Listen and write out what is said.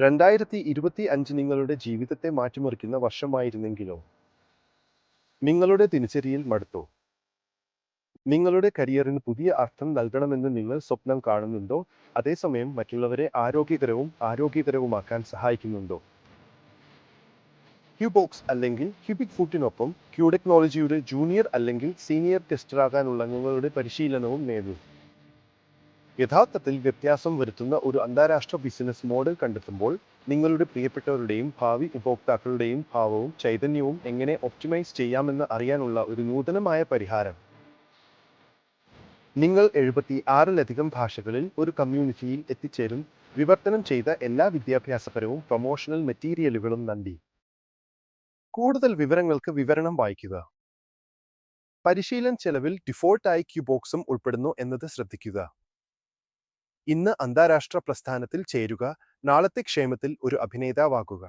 രണ്ടായിരത്തി ഇരുപത്തി അഞ്ച് നിങ്ങളുടെ ജീവിതത്തെ മാറ്റിമറിക്കുന്ന വർഷമായിരുന്നെങ്കിലോ? നിങ്ങളുടെ തിരിച്ചറിയിൽ മടുത്തോ? നിങ്ങളുടെ കരിയറിന് പുതിയ അർത്ഥം നൽകണമെന്ന് നിങ്ങൾ സ്വപ്നം കാണുന്നുണ്ടോ? അതേസമയം മറ്റുള്ളവരെ ആരോഗ്യകരവും ആരോഗ്യകരവുമാക്കാൻ സഹായിക്കുന്നുണ്ടോ? ക്യൂബോക്സ് അല്ലെങ്കിൽ ക്യൂബിക് ക്യൂ ടെക്നോളജിയുടെ ജൂനിയർ അല്ലെങ്കിൽ സീനിയർ ടെസ്റ്ററാകാനുള്ള നിങ്ങളുടെ പരിശീലനവും നേടൂ. യഥാർത്ഥത്തിൽ വ്യത്യാസം വരുത്തുന്ന ഒരു അന്താരാഷ്ട്ര ബിസിനസ് മോഡൽ കണ്ടെത്തുമ്പോൾ നിങ്ങളുടെ പ്രിയപ്പെട്ടവരുടെയും ഭാവി ഉപഭോക്താക്കളുടെയും ഭാവവും ചൈതന്യവും എങ്ങനെ ഒപ്റ്റിമൈസ് ചെയ്യാമെന്ന് അറിയാനുള്ള ഒരു നൂതനമായ പരിഹാരം. നിങ്ങൾ എഴുപത്തി ആറിലധികം ഭാഷകളിൽ ഒരു കമ്മ്യൂണിറ്റിയിൽ എത്തിച്ചേരും. വിവർത്തനം ചെയ്ത എല്ലാ വിദ്യാഭ്യാസപരവും പ്രൊമോഷണൽ മെറ്റീരിയലുകളും നന്ദി. കൂടുതൽ വിവരങ്ങൾക്ക് വിവരണം വായിക്കുക. പരിശീലന ചെലവിൽ ഡിഫോൾട്ടായി ക്യൂബോക്സും ഉൾപ്പെടുന്നു എന്നത് ശ്രദ്ധിക്കുക. ഇന്ന് അന്താരാഷ്ട്ര പ്രസ്ഥാനത്തിൽ ചേരുക നാളത്തെ ക്ഷേമത്തിൽ ഒരു അഭിനേതാവാകുക.